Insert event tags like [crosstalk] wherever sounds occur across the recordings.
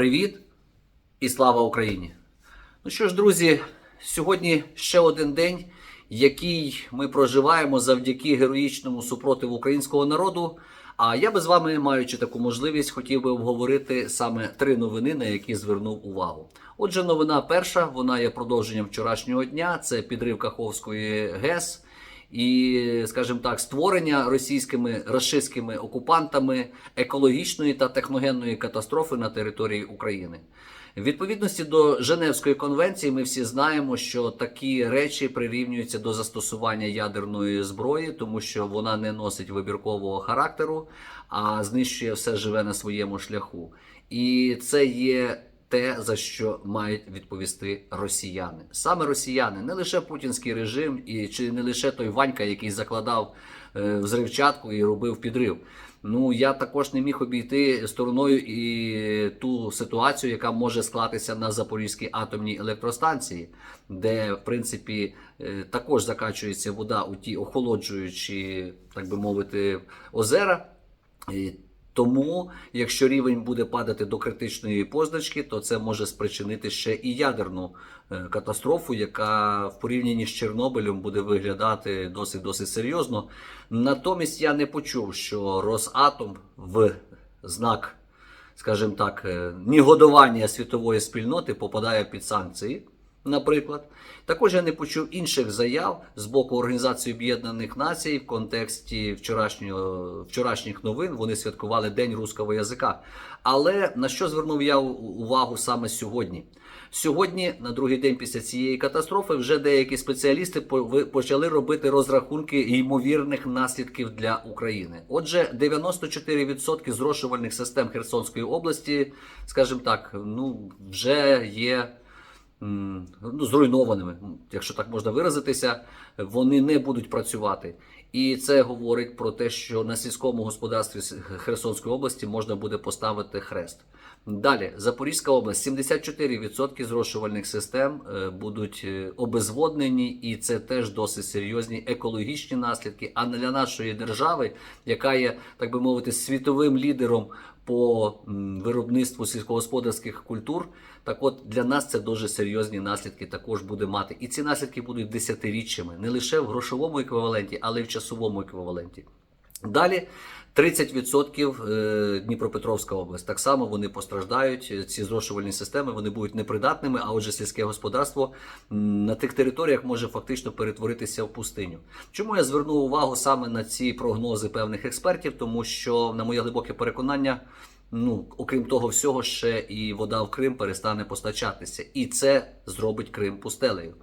Привіт і слава Україні! Ну що ж, друзі, сьогодні ще один день, який ми проживаємо завдяки героїчному супротиву українського народу. А я би з вами, маючи таку можливість, хотів би обговорити саме три новини, на які звернув увагу. Отже, новина перша, вона є продовженням вчорашнього дня. Це підрив Каховської ГЕС і, скажімо так, створення російськими рашистськими окупантами екологічної та техногенної катастрофи на території України. В відповідності до Женевської конвенції, ми всі знаємо, що такі речі прирівнюються до застосування ядерної зброї, тому що вона не носить вибіркового характеру, а знищує все живе на своєму шляху. І це є те, за що мають відповісти росіяни. Саме росіяни, не лише путінський режим, і чи не лише той Ванька, який закладав е, взривчатку і робив підрив. Ну я також не міг обійти стороною і ту ситуацію, яка може склатися на Запорізькій атомній електростанції, де в принципі е, також закачується вода у ті охолоджуючі, так би мовити, озера. Тому, якщо рівень буде падати до критичної позначки, то це може спричинити ще і ядерну е, катастрофу, яка в порівнянні з Чорнобилем буде виглядати досить досить серйозно. Натомість я не почув, що Росатом в знак, скажімо так, е, негодування світової спільноти попадає під санкції. Наприклад, також я не почув інших заяв з боку Організації Об'єднаних Націй в контексті вчорашнього вчорашніх новин. Вони святкували День руського язика. Але на що звернув я увагу саме сьогодні? Сьогодні, на другий день після цієї катастрофи, вже деякі спеціалісти почали робити розрахунки ймовірних наслідків для України. Отже, 94% зрошувальних систем Херсонської області, скажімо так, ну вже є ну, зруйнованими, якщо так можна виразитися, вони не будуть працювати. І це говорить про те, що на сільському господарстві Херсонської області можна буде поставити хрест. Далі, Запорізька область, 74% зрошувальних систем е, будуть е, обезводнені, і це теж досить серйозні екологічні наслідки. А для нашої держави, яка є, так би мовити, світовим лідером по виробництву сільськогосподарських культур, так от для нас це дуже серйозні наслідки також буде мати. І ці наслідки будуть десятиріччями, не лише в грошовому еквіваленті, але й в часовому еквіваленті. Далі 30% е, Дніпропетровська область. Так само вони постраждають. Ці зрошувальні системи вони будуть непридатними. А отже, сільське господарство на тих територіях може фактично перетворитися в пустиню. Чому я звернув увагу саме на ці прогнози певних експертів? Тому що, на моє глибоке переконання, ну окрім того всього, ще і вода в Крим перестане постачатися, і це зробить Крим пустелею.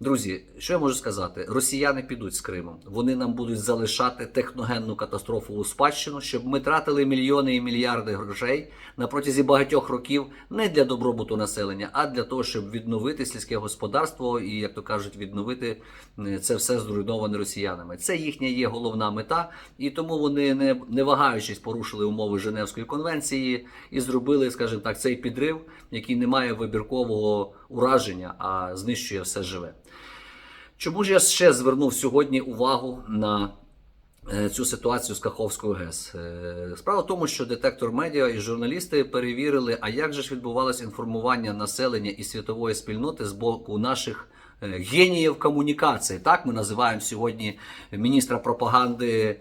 Друзі, що я можу сказати? Росіяни підуть з Кримом. Вони нам будуть залишати техногенну катастрофу у спадщину, щоб ми тратили мільйони і мільярди грошей на протязі багатьох років не для добробуту населення, а для того, щоб відновити сільське господарство і, як то кажуть, відновити е, це все зруйноване росіянами. Це їхня є головна мета, і тому вони не, не вагаючись порушили умови Женевської конвенції і зробили, скажімо так, цей підрив, який не має вибіркового ураження, а знищує все живе. Чому ж я ще звернув сьогодні увагу на е, цю ситуацію з Каховською ГЕС? Е, справа в тому, що детектор медіа і журналісти перевірили, а як же ж відбувалося інформування населення і світової спільноти з боку наших е, геніїв комунікації. Так ми називаємо сьогодні міністра пропаганди.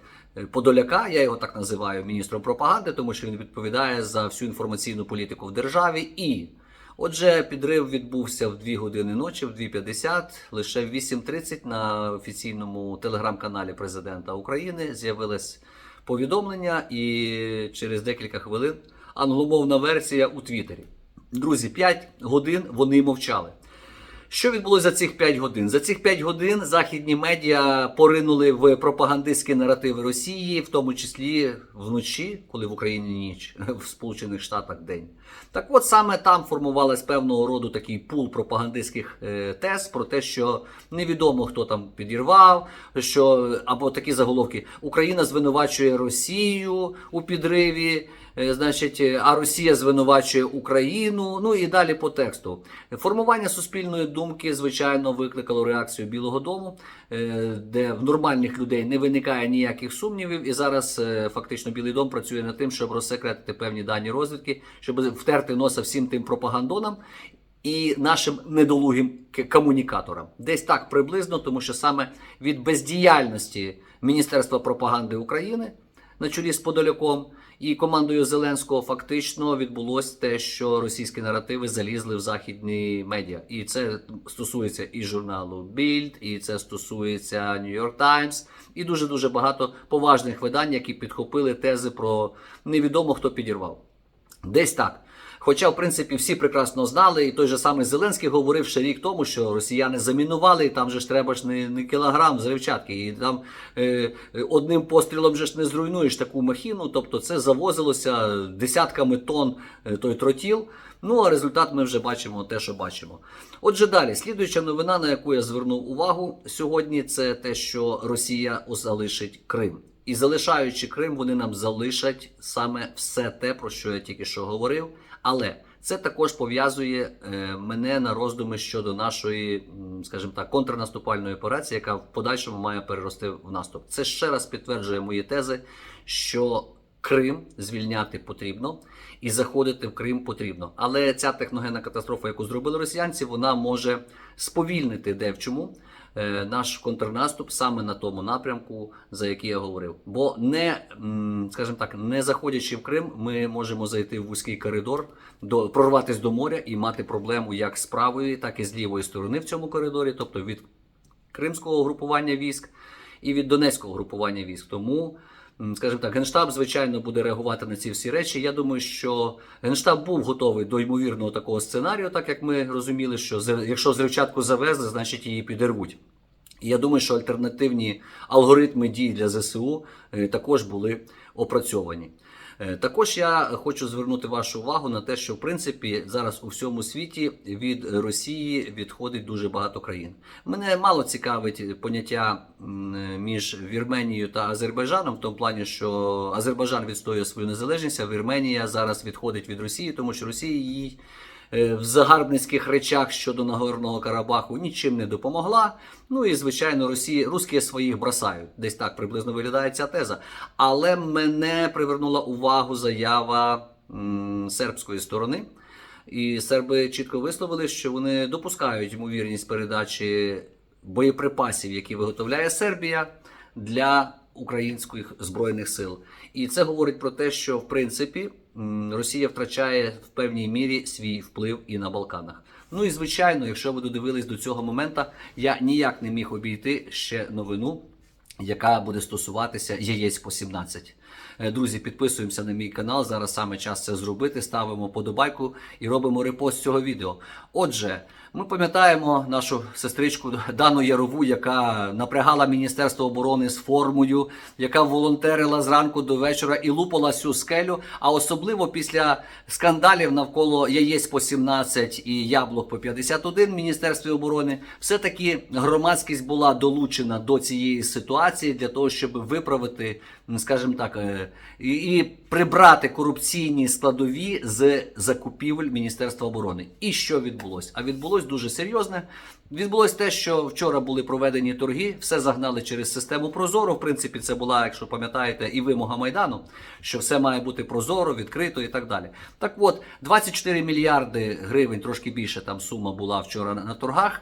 Подоляка, я його так називаю міністром пропаганди, тому що він відповідає за всю інформаційну політику в державі і Отже, підрив відбувся в 2 години ночі, в 2.50. Лише в 8.30 на офіційному телеграм-каналі президента України з'явилось повідомлення, і через декілька хвилин англомовна версія у Твіттері. Друзі, 5 годин вони мовчали. Що відбулося за цих 5 годин? За цих 5 годин західні медіа поринули в пропагандистські наративи Росії, в тому числі вночі, коли в Україні ніч, [laughs] в Сполучених Штатах день. Так от саме там формувалась певного роду такий пул пропагандистських е, тез про те, що невідомо хто там підірвав, що або такі заголовки Україна звинувачує Росію у підриві. Е, значить, а Росія звинувачує Україну. Ну і далі по тексту формування суспільної думки звичайно, викликало реакцію Білого Дому, е, де в нормальних людей не виникає ніяких сумнівів. І зараз е, фактично Білий Дом працює над тим, щоб розсекретити певні дані розвідки, щоб втерти носа всім тим пропагандонам. І нашим недолугим комунікаторам. Десь так приблизно, тому що саме від бездіяльності Міністерства пропаганди України на чолі з Подоляком і командою Зеленського фактично відбулося те, що російські наративи залізли в західні медіа. І це стосується і журналу Bild, і це стосується New York Times, і дуже дуже багато поважних видань, які підхопили тези про невідомо хто підірвав. Десь так. Хоча, в принципі, всі прекрасно знали, і той же самий Зеленський говорив ще рік тому, що росіяни замінували, і там же ж треба ж не, не кілограм зривчатки, і там е, одним пострілом же ж не зруйнуєш таку махіну. Тобто це завозилося десятками тонн е, той тротіл. Ну а результат ми вже бачимо те, що бачимо. Отже, далі, слідуюча новина, на яку я звернув увагу сьогодні, це те, що Росія залишить Крим. І залишаючи Крим, вони нам залишать саме все те, про що я тільки що говорив. Але це також пов'язує е, мене на роздуми щодо нашої, скажімо так, контрнаступальної операції, яка в подальшому має перерости в наступ. Це ще раз підтверджує мої тези, що Крим звільняти потрібно і заходити в Крим потрібно. Але ця техногенна катастрофа, яку зробили росіянці, вона може сповільнити де в чому наш контрнаступ саме на тому напрямку, за який я говорив. Бо не, скажімо так, не заходячи в Крим, ми можемо зайти в вузький коридор, до прорватися до моря і мати проблему як з правої, так і з лівої сторони в цьому коридорі, тобто від кримського групування військ і від донецького групування військ. Тому, скажімо так, генштаб, звичайно, буде реагувати на ці всі речі. Я думаю, що генштаб був готовий до ймовірного такого сценарію, так як ми розуміли, що якщо зривчатку завезли, значить її підірвуть. І я думаю, що альтернативні алгоритми дій для ЗСУ е, також були опрацьовані. Е, Також я хочу звернути вашу увагу на те, що в принципі зараз у всьому світі від Росії відходить дуже багато країн. Мене мало цікавить поняття між Вірменією та Азербайджаном, в тому плані, що Азербайджан відстоює свою незалежність, а Вірменія зараз відходить від Росії, тому що Росія їй в загарбницьких речах щодо Нагорного Карабаху нічим не допомогла. Ну і звичайно, Росії русські своїх бросають. Десь так приблизно виглядає ця теза. Але мене привернула увагу заява м, сербської сторони. І серби чітко висловили, що вони допускають ймовірність передачі боєприпасів, які виготовляє Сербія для українських збройних сил. І це говорить про те, що в принципі Росія втрачає в певній мірі свій вплив і на Балканах. Ну і звичайно, якщо ви додивились до цього моменту, я ніяк не міг обійти ще новину, яка буде стосуватися яєць по 17. Е, Друзі, підписуємося на мій канал. Зараз саме час це зробити. Ставимо подобайку і робимо репост цього відео. Отже, ми пам'ятаємо нашу сестричку Дану Ярову, яка напрягала Міністерство оборони з формою, яка волонтерила зранку до вечора і лупала всю скелю. А особливо після скандалів навколо яєць по 17 і яблук по 51 в Міністерстві оборони, все-таки громадськість була долучена до цієї ситуації для того, щоб виправити, скажімо так, е, і прибрати корупційні складові з закупівель Міністерства оборони. І що відбулося? А відбулось дуже серйозне. Відбулось те, що вчора були проведені торги, все загнали через систему Прозоро. В принципі, це була, якщо пам'ятаєте, і вимога Майдану, що все має бути прозоро, відкрито і так далі. Так от, 24 мільярди гривень, трошки більше там сума була вчора на, торгах.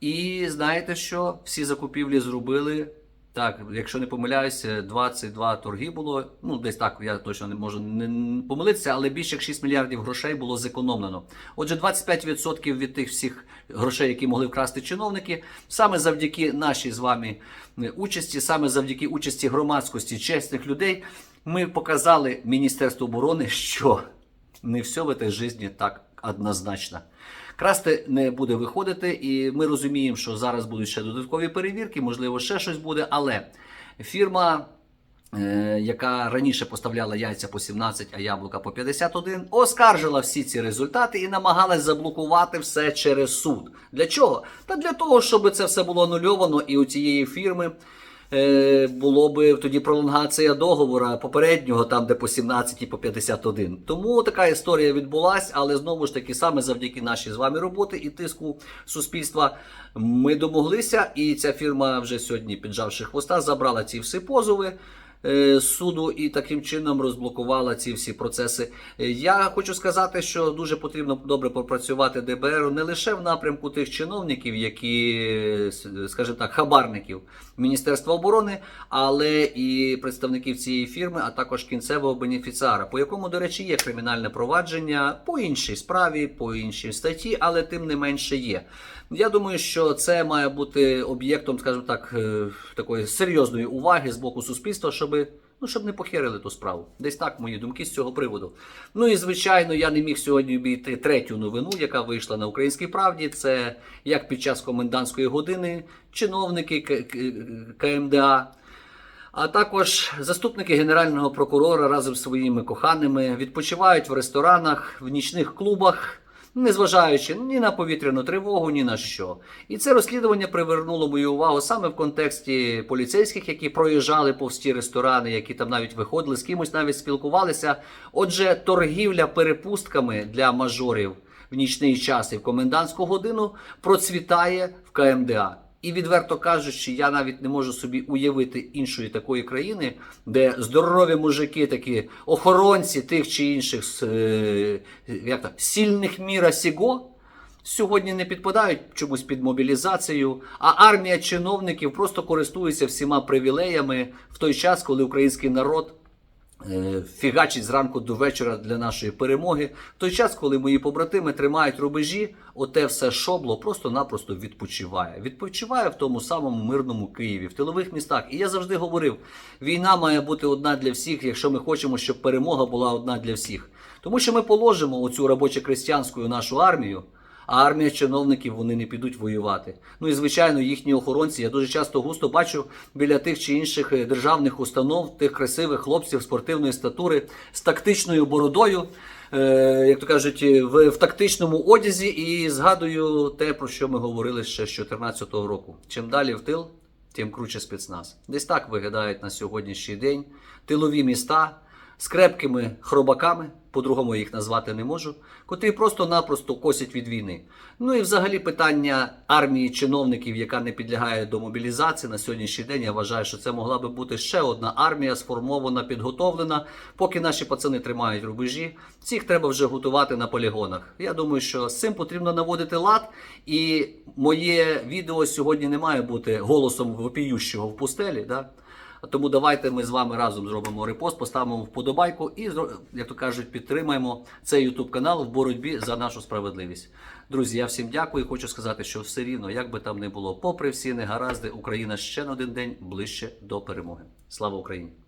І знаєте що? Всі закупівлі зробили. Так, якщо не помиляюся, 22 торги було. Ну, десь так, я точно не можу не помилитися, але більше як 6 мільярдів грошей було зекономлено. Отже, 25% від тих всіх грошей, які могли вкрасти чиновники, саме завдяки нашій з вами е, участі, саме завдяки участі громадськості, чесних людей, ми показали Міністерству оборони, що не все в этой житті так однозначно. Красти не буде виходити, і ми розуміємо, що зараз будуть ще додаткові перевірки, можливо, ще щось буде. Але фірма, е, яка раніше поставляла яйця по 17, а яблука по 51, оскаржила всі ці результати і намагалась заблокувати все через суд. Для чого? Та для того, щоб це все було анульовано, і у цієї фірми було би тоді пролонгація договора попереднього, там де по 17 і по 51. Тому така історія відбулася, але знову ж таки, саме завдяки нашій з вами роботи і тиску суспільства, ми домоглися, і ця фірма вже сьогодні, піджавши хвоста, забрала ці всі позови е, суду і таким чином розблокувала ці всі процеси. Е, Я хочу сказати, що дуже потрібно добре попрацювати ДБР не лише в напрямку тих чиновників, які, е, скажімо так, хабарників Міністерства оборони, але і представників цієї фірми, а також кінцевого бенефіціара, по якому, до речі, є кримінальне провадження по іншій справі, по іншій статті, але тим не менше є. Я думаю, що це має бути об'єктом, скажімо так, е, такої серйозної уваги з боку суспільства, щоб ну, щоб не похерили ту справу. Десь так мої думки з цього приводу. Ну і звичайно, я не міг сьогодні обійти третю новину, яка вийшла на українській правді. Це як під час комендантської години чиновники КМДА. А також заступники генерального прокурора разом з своїми коханими відпочивають в ресторанах, в нічних клубах, незважаючи ні на повітряну тривогу, ні на що. І це розслідування привернуло мою увагу саме в контексті поліцейських, які проїжджали повз ті ресторани, які там навіть виходили, з кимось навіть спілкувалися. Отже, торгівля перепустками для мажорів в нічний час і в комендантську годину процвітає в КМДА. І відверто кажучи, я навіть не можу собі уявити іншої такої країни, де здорові мужики, такі охоронці тих чи інших е, як так, сильних міра сіго, сьогодні не підпадають чомусь під мобілізацію, а армія чиновників просто користується всіма привілеями в той час, коли український народ фігачить зранку до вечора для нашої перемоги. В той час, коли мої побратими тримають рубежі, оте все шобло просто-напросто відпочиває. Відпочиває в тому самому мирному Києві, в тилових містах. І я завжди говорив: війна має бути одна для всіх, якщо ми хочемо, щоб перемога була одна для всіх. Тому що ми положимо оцю робоче-крестьянську нашу армію. А армія чиновників вони не підуть воювати. Ну і звичайно, їхні охоронці. Я дуже часто густо бачу біля тих чи інших е, державних установ тих красивих хлопців спортивної статури з тактичною бородою, е, як то кажуть, в, в тактичному одязі. І згадую те, про що ми говорили ще з 2014 року. Чим далі в тил, тим круче спецназ. Десь так виглядають на сьогоднішній день тилові міста з крепкими хробаками, по-другому їх назвати не можу, котрі просто-напросто косять від війни. Ну і взагалі питання армії чиновників, яка не підлягає до мобілізації на сьогоднішній день. Я вважаю, що це могла би бути ще одна армія, сформована, підготовлена. Поки наші пацани тримають рубежі, цих треба вже готувати на полігонах. Я думаю, що з цим потрібно наводити лад. І моє відео сьогодні не має бути голосом вопіющого в пустелі. Да? Тому давайте ми з вами разом зробимо репост, поставимо вподобайку і, як то кажуть, підтримаємо цей YouTube канал в боротьбі за нашу справедливість. Друзі, я всім дякую. Хочу сказати, що все рівно, як би там не було, попри всі негаразди, Україна ще на один день ближче до перемоги. Слава Україні!